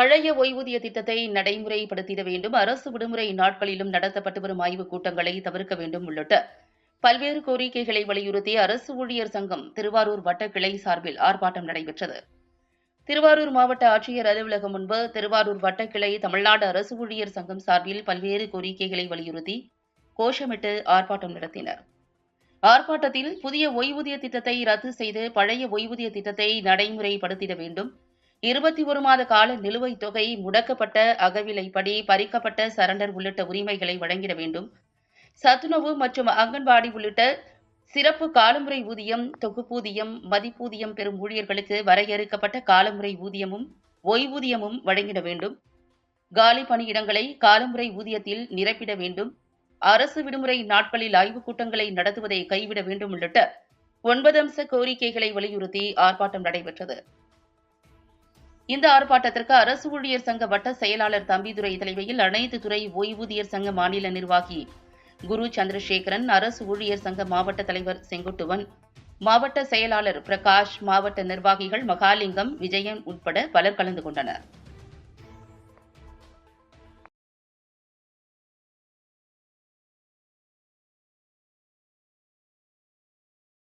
பழைய ஓய்வூதிய திட்டத்தை நடைமுறைப்படுத்திட வேண்டும். அரசு விடுமுறை நாட்களிலும் நடத்தப்பட்டு வரும் ஆய்வுக் கூட்டங்களை தவிர்க்க வேண்டும் உள்ளிட்ட பல்வேறு கோரிக்கைகளை வலியுறுத்தி அரசு ஊழியர் சங்கம் திருவாரூர் வட்ட கிளை சார்பில் ஆர்ப்பாட்டம் நடைபெற்றது. திருவாரூர் மாவட்ட ஆட்சியர் அலுவலகம் முன்பு திருவாரூர் வட்ட கிளை தமிழ்நாடு அரசு ஊழியர் சங்கம் சார்பில் பல்வேறு கோரிக்கைகளை வலியுறுத்தி கோஷமிட்டு ஆர்ப்பாட்டம் நடத்தினர். ஆர்ப்பாட்டத்தில் புதிய ஓய்வூதிய திட்டத்தை ரத்து செய்து பழைய ஓய்வூதிய திட்டத்தை நடைமுறைப்படுத்திட வேண்டும். இருபத்தி ஒரு மாத கால நிலுவைத் தொகை முடக்கப்பட்ட அகவிலைப்படி பறிக்கப்பட்ட சரண்டர் உள்ளிட்ட உரிமைகளை வழங்கிட வேண்டும். சத்துணவு மற்றும் அங்கன்வாடி உள்ளிட்ட சிறப்பு காலமுறை ஊதியம் தொகுப்பூதியம் மதிப்பூதியம் பெறும் ஊழியர்களுக்கு வரையறுக்கப்பட்ட காலமுறை ஊதியமும் ஓய்வூதியமும் வழங்கிட வேண்டும். காலி பணியிடங்களை காலமுறை ஊதியத்தில் நிரப்பிட வேண்டும். அரசு விடுமுறை நாட்களில் ஆய்வுக் கூட்டங்களை நடத்துவதை கைவிட வேண்டும் உள்ளிட்ட ஒன்பது அம்ச கோரிக்கைகளை வலியுறுத்தி ஆர்ப்பாட்டம் நடைபெற்றது. இந்த ஆர்ப்பாட்டத்திற்கு அரசு ஊழியர் சங்க வட்ட செயலாளர் தம்பிதுரை தலைமையில் அனைத்து துறை ஓய்வூதியர் சங்க மாநில நிர்வாகி குரு சந்திரசேகரன் அரசு ஊழியர் சங்க மாவட்ட தலைவர் செங்குட்டுவன் மாவட்ட செயலாளர் பிரகாஷ் மாவட்ட நிர்வாகிகள் மகாலிங்கம் விஜயன் உட்பட பலர் கலந்து கொண்டனர்.